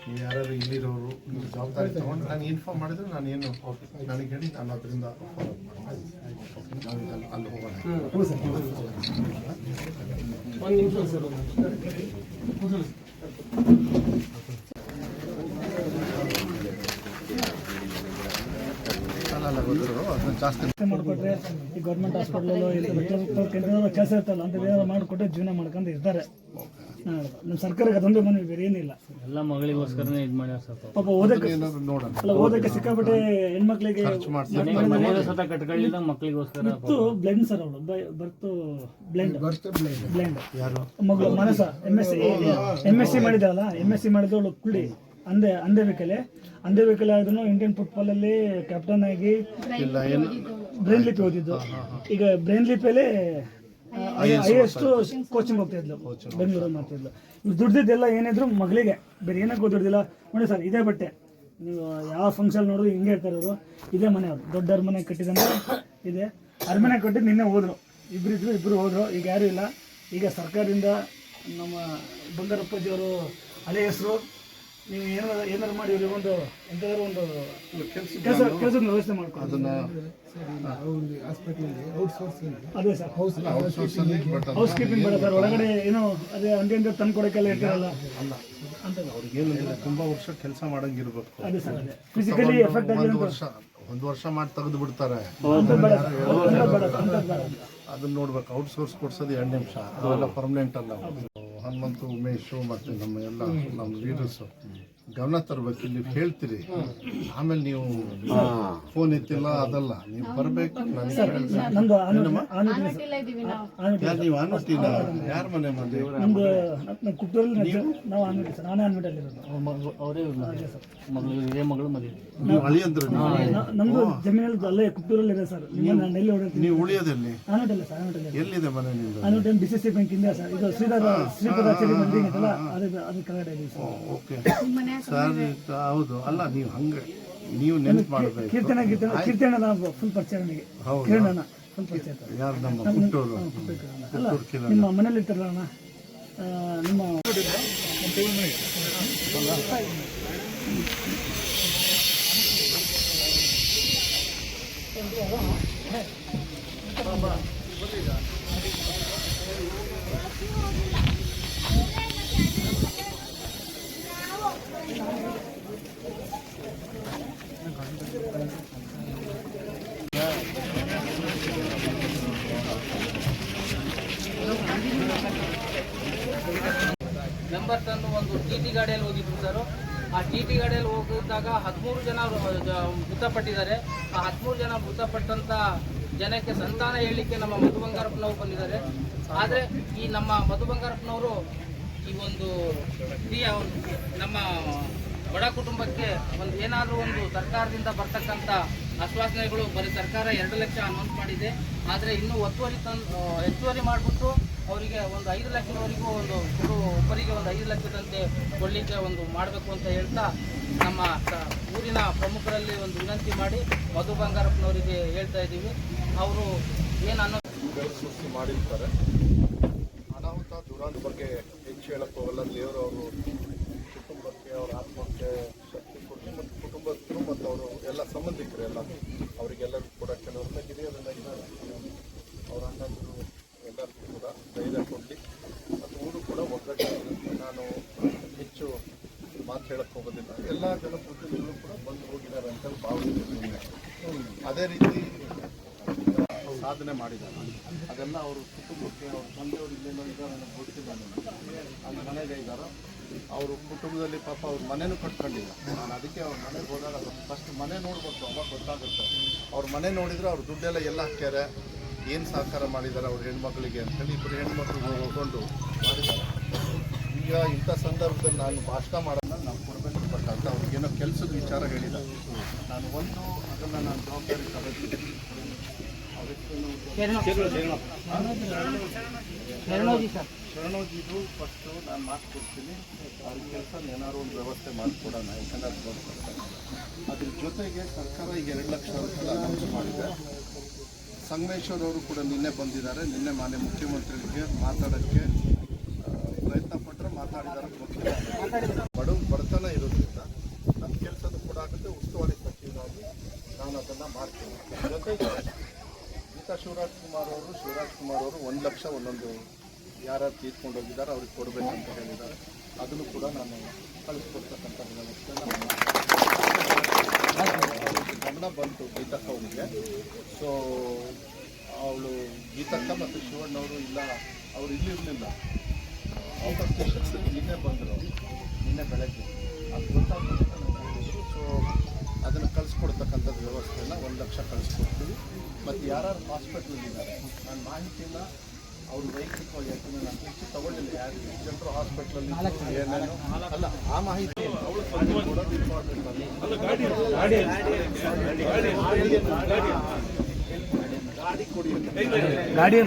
ನೀವು ಯಾರು ಇಲ್ಲಿರೋರು ಜವಾಬ್ದಾರಿ ತಗೊಂಡು ನಾನು ಇನ್ಫಾರ್ಮ್ ಮಾಡಿದ್ರೆ ನಾನು ಏನು ನನಗೆ ಹೇಳಿ ನಾನು ಅದರಿಂದ ಅಲ್ಲಿ ಹೋಗೋಣ ಒಂದು ನಿಮಿಷ ಸರ್ ಅಲ್ಲ ಅದನ್ನ ಜಾಸ್ತಿ ಮಾಡಿಕೊಟ್ರೆ ಈ ಗೌರ್ಮೆಂಟ್ ಹಾಸ್ಪಿಟ್ಲಲ್ಲೋ ಇಲ್ಲ ಕೇಂದ್ರದಲ್ಲೋ ಕೆಲಸ ಇರ್ತಲ್ಲ ಅಂತ ಏನಾದ್ರು ಮಾಡಿಕೊಟ್ರೆ ಜೀವನ ಮಾಡ್ಕೊಂಡು ಇರ್ತಾರೆ. ನಮ್ಮ ಸರ್ಕಾರಕ್ಕೆ ಅದೊಂದು ಮನವಿ ಬೇರೆ ಏನಿಲ್ಲ. ಎಲ್ಲ ಮಗಳಿಗೋಸ್ಕರನೇ ಇದು ಮಾಡಿ ಸರ್ ಪಾಪ ಓದಕ್ಕೆ ಅಲ್ಲ ಓದಕ್ಕೆ ಸಿಕ್ಕಾಪಟ್ಟೆ ಹೆಣ್ಮಕ್ಳಿಗೆ ಮಕ್ಳಿಗೋಸ್ಕರ ಬ್ಲೆಂಡ್ ಸತ ಕಟ್ಕೊಳ್ಳಿಲ್ಲ ಮಕ್ಕಳಿಗೋಸ್ಕರ ಮತ್ತು ಬ್ಲೈಂಡ್ ಸರ್ ಅವಳು ಬರ್ತು ಬ್ಲೆಂಡ್. ಬ್ಲೈಂಡ್. ಯಾರು? ಮಗಳು Manasa M S C M S C ಮಾಡಿದಾಳಲ್ಲ M S C ಮಾಡಿದವಳು ಕುಳ್ಳಿ. ಅಂದೆ ಅಂದೇ ಅಂಧವಿಕಲೆ ಆದ್ರೂ ಇಂಡಿಯನ್ ಫುಟ್ಬಾಲಲ್ಲಿ ಕ್ಯಾಪ್ಟನ್ ಆಗಿ ಬ್ರೈನ್ ಲಿಪಿ ಓದಿದ್ದು. ಈಗ ಬ್ರೈನ್ ಲಿಪಿಯಲ್ಲಿ ಎಸ್ ಕೋಚಿಂಗ್ ಹೋಗ್ತಾ ಇದ್ಲು. ಬೆಂಗಳೂರು ಮಾಡ್ತಿದ್ಲು ಇವ್ರು ದುಡ್ದಿದ್ದೆಲ್ಲ ಏನಿದ್ರು ಮಗಳಿಗೆ. ಬೇರೆ ಏನಕ್ಕೆ ದುಡ್ದಿಲ್ಲ. ನೋಡಿ ಸರ್ ಇದೇ ಬಟ್ಟೆ. ನೀವು ಯಾವ ಫಂಕ್ಷನ್ ನೋಡಿದ್ರು ಹಿಂಗೆ ಇರ್ತಾರೆ ಅವರು ಇದೇ ಮನೆ ಅವ್ರು. ದೊಡ್ಡ ಅರಮನೆ ಕಟ್ಟಿದಂಗೆ ಇದೆ. ಅರಮನೆ ಕಟ್ಟಿದ್ದು ನಿನ್ನೆ ಹೋದ್ರು. ಇಬ್ರು ಇದ್ರು ಇಬ್ರು ಹೋದ್ರು. ಈಗ ಯಾರು ಇಲ್ಲ. ಈಗ ಸರ್ಕಾರದಿಂದ ನಮ್ಮ ಬಂಗಾರಪ್ಪಾಜಿಯವರು ಹಳೆ ಹೆಸರು. ನೀವು ಏನಾರ ಏನಾರು ಮಾಡಿ ಇವ್ರಿಗೆ ಒಂದು ಎಂಥಾದ್ರು ಒಂದು ಕೆಲಸ ಕೆಲಸದ ವ್ಯವಸ್ಥೆ ಮಾಡ್ಕೊಂಡು ಅದನ್ನ ಅದೇ ಸರ್. ಹೌಸ್ ಕೀಪಿಂಗ್ ಬೇಡ ಸರ್. ಒಳಗಡೆ ಏನೋ ಅದೇ ಅಂಗಡಿಯಿಂದ ತಂದು ಕೊಡೋಕ್ಕೆಲ್ಲ ಇರ್ತಾರಲ್ಲ. ಅಲ್ಲ. ಅವ್ರಿಗೇನು ಇಲ್ಲ ತುಂಬಾ ವರ್ಷ ಕೆಲಸ ಮಾಡಂಗಿರ್ಬೇಕು. ಅದೇ ಸರ್ ಅದೇ. ಫಿಸಿಕಲಿ ಎಫೆಕ್ಟ್ ಆಗಿ ಒಂದು ವರ್ಷ ಒಂದು ವರ್ಷ ಮಾಡಿ ತೆಗೆದು ಬಿಡ್ತಾರೆ. ಅದನ್ನ ನೋಡ್ಬೇಕು. ಔಟ್ಸೋರ್ಸ್ ಕೊಡ್ಸೋದು ಎರಡು ನಿಮಿಷ. ಅವೆಲ್ಲ ಪರ್ಮನೆಂಟ್ ಅಲ್ಲ ಹನುಮಂತು ಉಮೇಶು ಮತ್ತು ನಮ್ಮ ಎಲ್ಲ ನಮ್ಮ ಲೀಡರ್ಸು ಗಮನ ತರಬೇಕು ಇಲ್ಲಿ ಹೇಳ್ತೀರಿ ಆಮೇಲೆ ನೀವು ಫೋನ್ ಇತ್ತಿಲ್ಲ ಅದಲ್ಲ. ನೀವು ಬರ್ಬೇಕು ನೀವು. ಅನ್ಬಿಟ್ಟಿಲ್ಲ ಯಾರ ಮನೆ ಮಂದಿ ನಮ್ದು ನಮ್ಮ ಕುಟ್ಟೂರಲ್ಲಿ ನಾವು? ಆನ್ಮಿಟಿ ಸರ್. ನಾನೇ ಆನ್ಮಿಟಲ್ಲಿ ಇರೋದು. ಅವರೇ ಮಗಳು ಇದೇ ಮಗಳು ಮದುವೆ ನೀವು ಅಳಿಯಂದ್ರು ನೀವು? ನೀವು ಉಳಿಯೋದೆಲ್ಲಿ? ಎಲ್ಲಿದೆ ಮನೆ ನಿಮ್ದು? ಆನೂಟಿ ಡಿ ಸಿ ಸಿ ಬ್ಯಾಂಕ್ ಇಂದ ಸರ್. ಇದು ಶ್ರೀಧರ ಕೆಳಗಡೆ ಇದೆ ಸರ್. ಓಕೆ. ಸರ್ ಹೌದು ಅಲ್ಲ ನೀವು ಹಂಗೆ ನೀವು ನೆನಪು ಮಾಡಬೇಕು. ಕೀರ್ತನ ಕೀರ್ತನ ಕೀರ್ತನ ಫುಲ್ ಪರಿಚಯ ನನಗೆ ಹೌದು. ಕಿರಣನ ಫುಲ್ ಪರಿಚಯ ಆಯ್ತು. ಯಾರು ನಮ್ಮ ಪುಟ್ಟೂರು ಅಲ್ಲ ಪುಟ್ಟೂರು ಕಿರಣ ನಿಮ್ಮ ಮನೇಲಿ ಇರ್ತಾರಲ್ಲ ಅಣ್ಣ? ಆ, ನಿಮ್ಮ ಅನ್ನು ಒಂದು ಟಿ ಟಿ ಗಾಡಿಯಲ್ಲಿ ಹೋಗಿದ್ರು ಸರ್ ಆ ಟಿ ಟಿ ಗಾಡಿಯಲ್ಲಿ ಹೋಗಿದ್ದಾಗ ಹದಿಮೂರು ಜನ ಮೃತಪಟ್ಟಿದ್ದಾರೆ. ಆ ಹದಿಮೂರು ಜನ ಮೃತಪಟ್ಟಂತ ಜನಕ್ಕೆ ಸಂತಾನ ಹೇಳಲಿಕ್ಕೆ ನಮ್ಮ ಮಧು ಬಂಗಾರಪ್ಪನವರು ಬಂದಿದ್ದಾರೆ. ಆದರೆ ಈ ನಮ್ಮ ಮಧು ಬಂಗಾರಪ್ಪನವರು ಈ ಒಂದು ಈ ಒಂದು ನಮ್ಮ ಬಡ ಕುಟುಂಬಕ್ಕೆ ಒಂದು ಏನಾದರೂ ಒಂದು ಸರ್ಕಾರದಿಂದ ಬರ್ತಕ್ಕಂಥ ಆಶ್ವಾಸನೆಗಳು, ಬರೀ ಸರ್ಕಾರ ಎರಡು ಲಕ್ಷ ಅನೌನ್ಸ್ ಮಾಡಿದೆ. ಆದರೆ ಇನ್ನೂ ಒತ್ತುವರಿ ತಂದು ಹೆಚ್ಚುವರಿ ಮಾಡಿಬಿಟ್ಟು ಅವರಿಗೆ ಒಂದು ಐದು ಲಕ್ಷದವರೆಗೂ ಒಂದು ಒಬ್ಬರಿಗೆ ಒಂದು ಐದು ಲಕ್ಷದಂತೆ ಕೊಡಲಿಕ್ಕೆ ಒಂದು ಮಾಡಬೇಕು ಅಂತ ಹೇಳ್ತಾ ನಮ್ಮ ಊರಿನ ಪ್ರಮುಖರಲ್ಲಿ ಒಂದು ವಿನಂತಿ ಮಾಡಿ ಮಧು ಬಂಗಾರಪ್ಪನವರಿಗೆ ಹೇಳ್ತಾ ಇದ್ದೀವಿ. ಅವರು ಏನು ಅನ್ನೋ ಸೃಷ್ಟಿ ಮಾಡಿರ್ತಾರೆ. ಅನಾಹುತ, ದುರಾಂತ ಬಗ್ಗೆ ಹೆಚ್ಚು ಹೇಳಕ್ಕೆ ಹೋಗಲ್ಲ. ದೇವರು ಅವರು ಕುಟುಂಬಕ್ಕೆ, ಅವರ ಆತ್ಮಕ್ಕೆ ಶಕ್ತಿ ಕೊಟ್ಟು ಮತ್ತು ಕುಟುಂಬಸ್ಥರು ಮತ್ತು ಅವರು ಎಲ್ಲ ಸಂಬಂಧಿಕರು ಎಲ್ಲ ಅವರಿಗೆಲ್ಲರಿಗೂ ಕೂಡ ಕೆಲವರೆಲ್ಲ ಹಿರಿಯರೆಲ್ಲ ಇದ್ದಾರೆ ಅವ್ರ ಅಣ್ಣಂದರು ಎಲ್ಲರಿಗೂ ಕೂಡ ಧೈರ್ಯ ಕೊಡಲಿ ಮತ್ತು ಊರು ಕೂಡ ಒಗ್ಗಟ್ಟಾಗಿರುತ್ತೆ ನಾನು ಹೆಚ್ಚು ಮಾತು ಹೇಳಕ್ ಹೋಗೋದಿಲ್ಲ. ಎಲ್ಲ ಜನಪ್ರತಿನಿಧಿಗಳು ಕೂಡ ಬಂದು ಹೋಗಿದ್ದಾರೆ ಅಂತ ಭಾವಿಸ್ತೀನಿ. ಅದೇ ರೀತಿ ಸಾಧನೆ ಮಾಡಿದ್ದಾರೆ. ಅದೆಲ್ಲ ಅವರು ಕುಟುಂಬಕ್ಕೆ, ಅವ್ರ ತಂದೆಯವರು ಇಲ್ಲೇನೋ ಇದ್ದಾರೆ ನನಗೆ ಗೊತ್ತಿಲ್ಲ ಅಲ್ಲಿ ಮನೆಗೆ ಇದ್ದಾರೆ. ಅವರು ಕುಟುಂಬದಲ್ಲಿ ಪಾಪ ಅವ್ರ ಮನೆನೂ ಕಟ್ಕೊಂಡಿಲ್ಲ. ನಾನು ಅದಕ್ಕೆ ಅವ್ರ ಮನೆಗೆ ಹೋದಾಗ ಫಸ್ಟ್ ಮನೆ ನೋಡ್ಬೇಕು ಅವಾಗ ಗೊತ್ತಾಗುತ್ತೆ. ಅವ್ರ ಮನೆ ನೋಡಿದರೆ ಅವ್ರ ದುಡ್ಡೆಲ್ಲ ಎಲ್ಲ ಹಾಕ್ಯಾರೆ? ಏನು ಸಹಕಾರ ಮಾಡಿದ್ದಾರೆ ಅವ್ರ ಹೆಣ್ಮಕ್ಳಿಗೆ ಅಂತೇಳಿ ಇಬ್ಬರು ಹೆಣ್ಮಕ್ಳಿಗೆ ಹೋಗ್ಕೊಂಡು ಮಾಡಿದ್ದಾರೆ. ಈಗ ಇಂಥ ಸಂದರ್ಭದಲ್ಲಿ ನಾನು ಭಾಷಣ ಮಾಡೋದನ್ನ ಅಂತ ಅಂತ ಅವ್ರಿಗೇನೋ ಕೆಲಸದ ವಿಚಾರ ಹೇಳಿದ. ನಾನು ಒಂದು ಅದನ್ನು ನಾನು ಜವಾಬ್ದಾರಿ ಸರ್. ಶರಣೋಜಿದು ಫಸ್ಟು ನಾನು ಮಾತು ಕೊಡ್ತೀನಿ. ಅವ್ರ ಕೆಲಸ ಏನಾದ್ರು ಒಂದು ವ್ಯವಸ್ಥೆ ಮಾಡಿಕೊಡೋಣ ಯಾಕಂದ್ರೆ ಅದು ಅದ್ರ ಜೊತೆಗೆ ಸರ್ಕಾರ ಈಗ ಎರಡು ಲಕ್ಷ ರೂಪಾಯಿ ಅನೌನ್ಸ್ ಮಾಡಿದೆ. ಸಂಗಮೇಶ್ವರ್ ಅವರು ಕೂಡ ನಿನ್ನೆ ಬಂದಿದ್ದಾರೆ. ನಿನ್ನೆ ಮಾನ್ಯ ಮುಖ್ಯಮಂತ್ರಿಗಳಿಗೆ ಮಾತಾಡೋಕ್ಕೆ ಪ್ರಯತ್ನ ಪಟ್ಟರೆ ಮಾತಾಡಿದ್ದಾರೆ ಗೊತ್ತಿಲ್ಲ ಬಡವ ಬಡತನ ಇರೋದ್ರಿಂದ ನನ್ನ ಕೆಲಸದ ಕೂಡ ಆಗುತ್ತೆ ಉಸ್ತುವಾರಿ ಸಚಿವರಾಗಿ ಜೊತೆಗೆ ಗೀತಾ ಶಿವರಾಜ್ ಕುಮಾರ್ ಅವರು, ಶಿವರಾಜ್ ಕುಮಾರ್ ಅವರು ಒಂದು ಲಕ್ಷ ಒಂದೊಂದು ಯಾರ್ಯಾರು ತೀರ್ಕೊಂಡು ಹೋಗಿದ್ದಾರೆ ಅವ್ರಿಗೆ ಕೊಡಬೇಕು ಅಂತ ಹೇಳಿದ್ದಾರೆ. ಅದನ್ನು ಕೂಡ ನಾನು ಕಳಿಸ್ಕೊಡ್ತಕ್ಕಂಥ ವ್ಯವಸ್ಥೆ ಗಮನ ಬಂತು ಗೀತಕ್ಕ ಅವನಿಗೆ ಸೊ ಅವಳು ಗೀತಕ್ಕ ಮತ್ತು ಶಿವಣ್ಣವರು ಇಲ್ಲ, ಅವರು ಇಲ್ಲಿರಲಿಲ್ಲ ಔಟ್ ಆಫ್ ಸ್ಟೇಷನ್ ನಿನ್ನೆ ಬಂದರು. ನಿನ್ನೆ ಬೆಳಗ್ಗೆ. ಯಾರ್ಯಾರು ಹಾಸ್ಪಿಟ್ಲಲ್ಲಿದ್ದಾರೆ ನಾನು ಮಾಹಿತಿನ ಅವ್ರ ವೈಯಕ್ತಿಕವಾಗಿ ಯಾಕಂದ್ರೆ ನಾನು ಹೆಚ್ಚು ತಗೊಂಡಿಲ್ಲ ಯಾರು ಜನರು ಹಾಸ್ಪಿಟ್ಲಲ್ಲಿ ಏನೇನು. ಅಲ್ಲ ಆ ಮಾಹಿತಿ ಅವಳು ಕೊಡೋದು ಇಂಪಾರ್ಟೆಂಟ್ ಗಾಡಿ ಕೊಡಿ ಅಂತ. ಗಾಡಿ